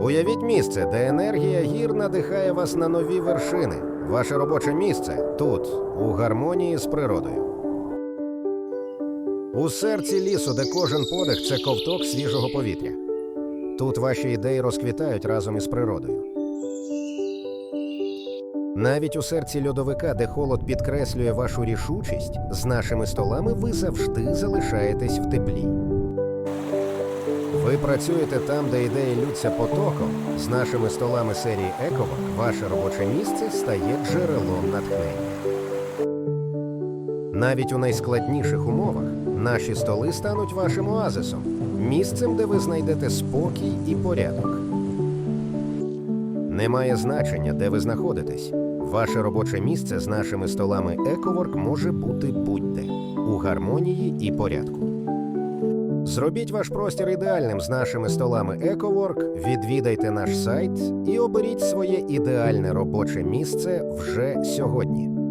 Уявіть місце, де енергія гір надихає вас на нові вершини. Ваше робоче місце тут, у гармонії з природою. У серці лісу, де кожен подих це ковток свіжого повітря. Тут ваші ідеї розквітають разом із природою. Навіть у серці льодовика, де холод підкреслює вашу рішучість, з нашими столами ви завжди залишаєтесь в теплі. Ви працюєте там, де ідеї лються потоком. З нашими столами серії Екова ваше робоче місце стає джерелом натхнення. Навіть у найскладніших умовах наші столи стануть вашим оазисом, місцем, де ви знайдете спокій і порядок. Немає значення, де ви знаходитесь. Ваше робоче місце з нашими столами Ековорк може бути будь-де у гармонії і порядку. Зробіть ваш простір ідеальним з нашими столами EcoWork, відвідайте наш сайт і оберіть своє ідеальне робоче місце вже сьогодні.